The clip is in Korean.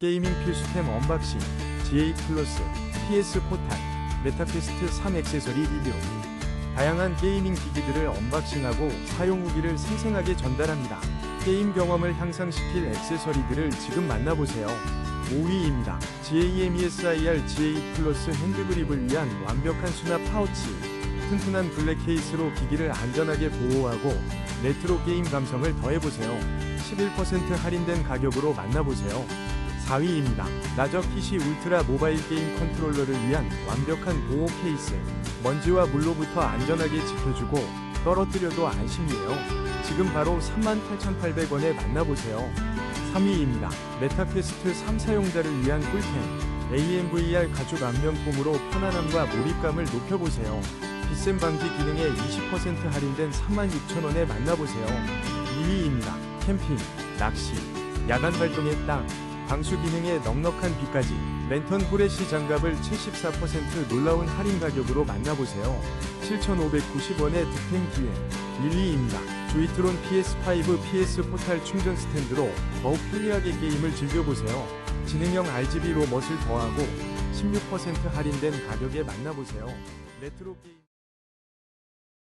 게이밍 필수템 언박싱, GA 플러스, PS 포탈, 메타퀘스트 3 액세서리 리뷰. 다양한 게이밍 기기들을 언박싱하고 사용 후기를 생생하게 전달합니다. 게임 경험을 향상시킬 액세서리들을 지금 만나보세요. 5위입니다. GAMESIR GA 플러스 핸드그립을 위한 완벽한 수납 파우치. 튼튼한 블랙 케이스로 기기를 안전하게 보호하고 레트로 게임 감성을 더해보세요. 11% 할인된 가격으로 만나보세요. 4위입니다. 나저 PC 울트라 모바일 게임 컨트롤러를 위한 완벽한 보호 케이스. 먼지와 물로부터 안전하게 지켜주고 떨어뜨려도 안심이에요. 지금 바로 38,800원에 만나보세요. 3위입니다. 메타퀘스트 3 사용자를 위한 꿀템. AMVR 가죽 안면폼으로 편안함과 몰입감을 높여보세요. 비쌤 방지 기능에 20% 할인된 36,000원에 만나보세요. 2위입니다. 캠핑, 낚시, 야간 활동에 딱, 방수 기능에 넉넉한 비까지 랜턴 후레쉬 장갑을 74% 놀라운 할인 가격으로 만나보세요. 7,590원의 득템 기회. 1위입니다. 조이트론 PS5 PS 포탈 충전 스탠드로 더욱 편리하게 게임을 즐겨보세요. 지능형 RGB 로멋을 더하고 16% 할인된 가격에 만나보세요. 레트로 게임